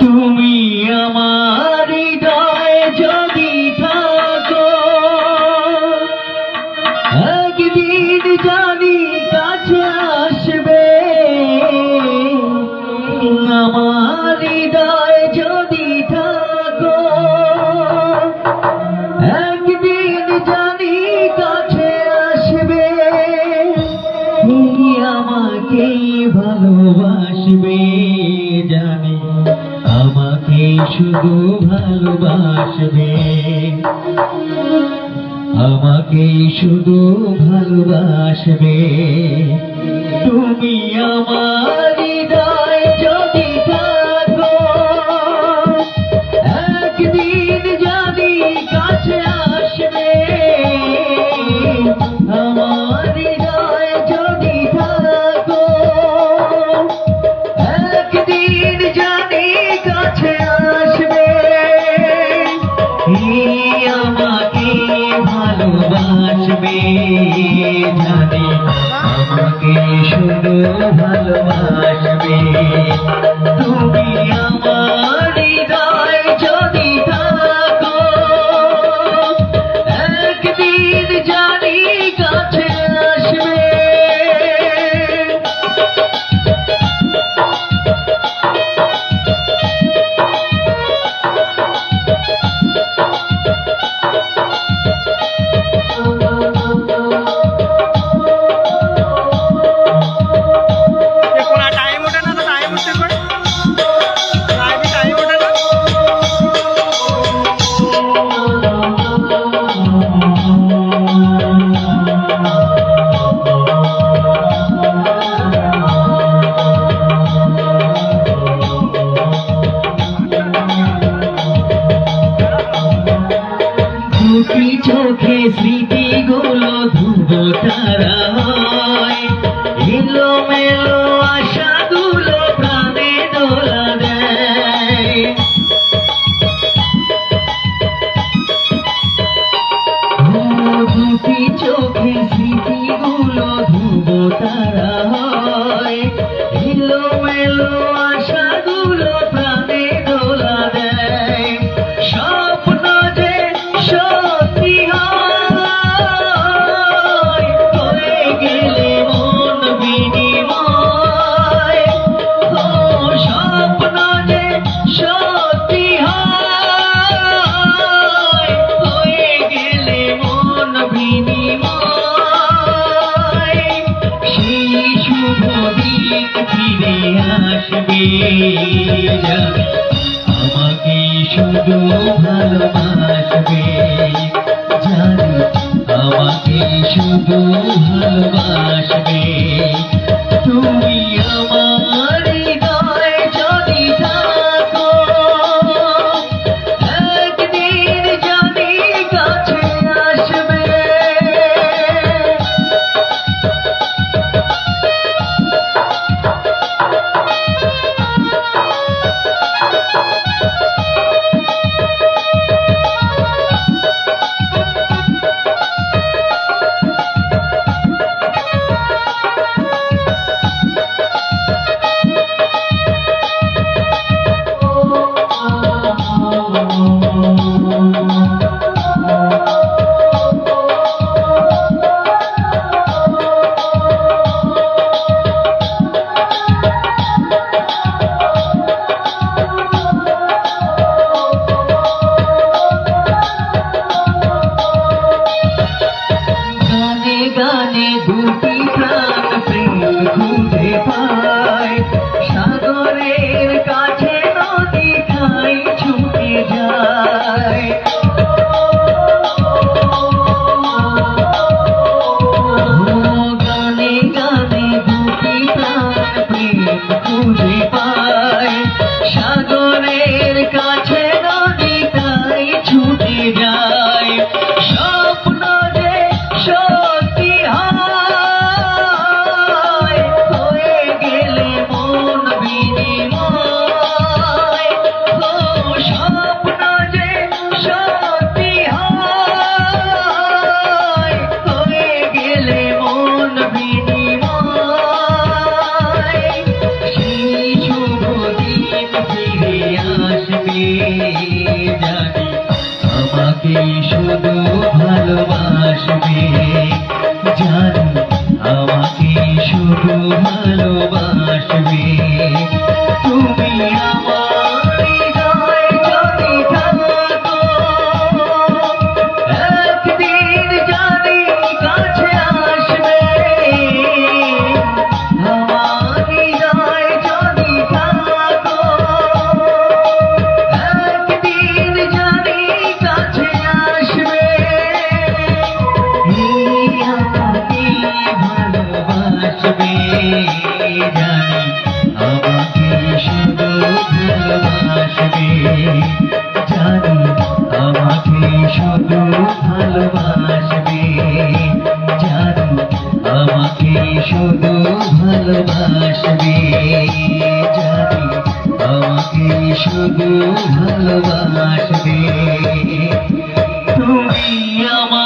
তুমি আমার হৃদয়ে যদি জানি কাছে আসবে। আমার হৃদয়ে যদি জানি কাছে আসবে। আমাকেই ভালোবাসবে জানি। আমাকে শুধু ভালোবাসবে। আমাকে শুধু ভালোবাসবে। তুমি আমার দুঃখী চোখে স্মৃতিগুলো ধুবোটা ভালোবাসবে আমাকে শুধু ভালোবাসবে জানি আমাকে শুধু ভালোবাসবে। তুমি जाने धूप আমাকে আমাকে শুধু ভালোবাসবে। তুমি আমার